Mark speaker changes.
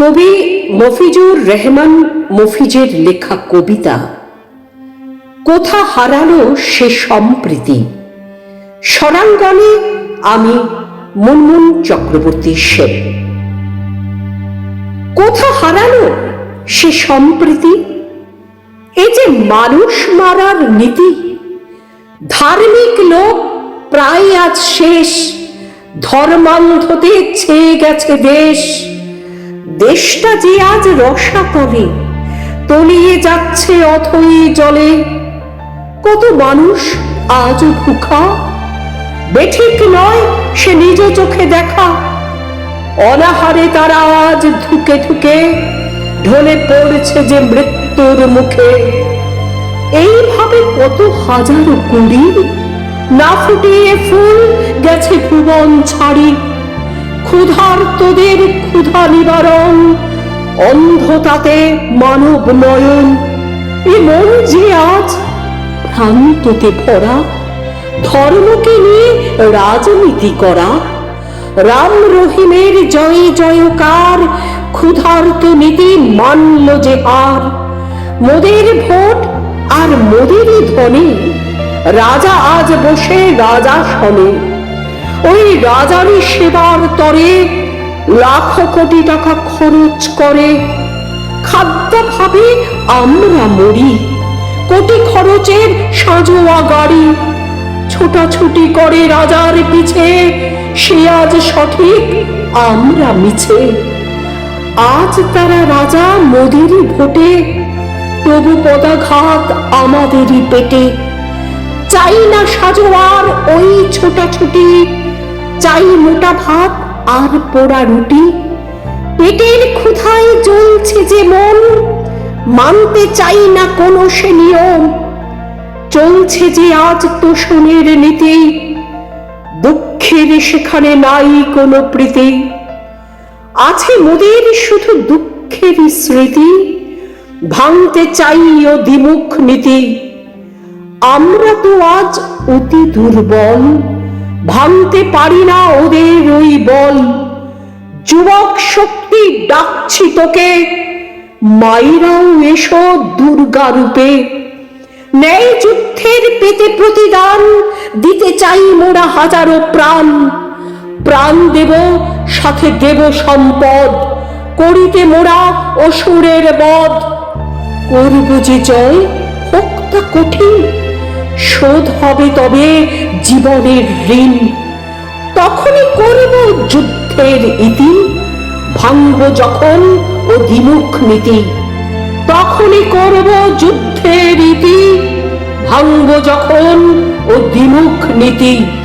Speaker 1: কবি মফিজুর রহমান মফিজের লেখা কবিতা, কোথা হারালো সে সম্প্রীতি? স্বরাঙ্গনে আমি মুনমুন চক্রবর্তী সেন। কোথা হারালো সে সম্প্রীতি? এ যে মানুষ মারার নীতি, ধার্মিক লোক প্রায় আজ শেষ, ধর্মান্ধতে ছেয়ে গেছে দেশ। দেশটা যে আজ রসাতলে তলিয়ে যাচ্ছে অথই জলে। কত মানুষ আজ ভুখা, বেঠিক নয় সে নিজ চোখে দেখা। অনাহারে তারা আজ ধুকে ধুকে, ঢলে পড়ছে যে মৃত্যুর মুখে। এইভাবে কত হাজারো কুড়ি, না ফুটিয়ে ফুল গেছে ভুবন ছাড়ি। ক্ষুধার ক্ষুধা নিবারণ অন্ধতাতে মানব নয়ন এ মন যে আজ ভ্রান্ততে ভরা, ধর্মকে নিয়ে রাজনীতি করা, রাম রহিমের জয় জয়কার, ক্ষুধার্ত নীতি মানল যে হার। মোদের ভোট আর মোদেরই ধনে রাজা আজ বসে রাজা শনে ওই রাজারই সেবার তরে লাখো কোটি টাকা খরচ করে। খাদ্যাভাবে আমরা মরি। কোটি খরচের সাজোয়া গাড়ি। ছোটাছুটি করে রাজার পিছে, সে আজ সঠিক, আমরা মিছে। আজ তারা রাজা মোদেরই ভোটে, তবু পদাঘাত আমাদেরই পেটে। চাই না সাজোয়ার ওই ছোটাছুটি, চাই মোটা ভাত আর পোড়া রুটি। পেটের ক্ষুধায় জ্বলছে যে মন, মানতে চাই না কোনো সে নিয়ম। চলছে যে আজ তোষণের নীতি, দুঃখের সেখানে নাই কোনো প্রীতি। আছে মোদের শুধু দুঃখের স্মৃতি, ভাঙতে চাই ও দ্বিমুখ নীতি। আমরা তো আজ অতি দুর্বল। ভাঙতে পারি না ওদের ওই বল। যুবক শক্তি ডাকছি তোকে, মাইরাও এসো দুর্গা রূপে। ন্যায় যুদ্ধের পেতে প্রতিদান দিতে চাই মোরা হাজারো প্রাণ। প্রাণ দেব, সাথে দেব সম্পদ, করিতে মোরা অসুরের বধ। করব যে জয়, হোক তা কঠিন শোধ হবে তবে জীবনের ঋণ। তখনই করব যুদ্ধের ইতি। ভাঙব যখন ও দ্বিমুখ নীতি। তখনই করব যুদ্ধের ইতি। ভাঙব যখন ও দ্বিমুখ নীতি।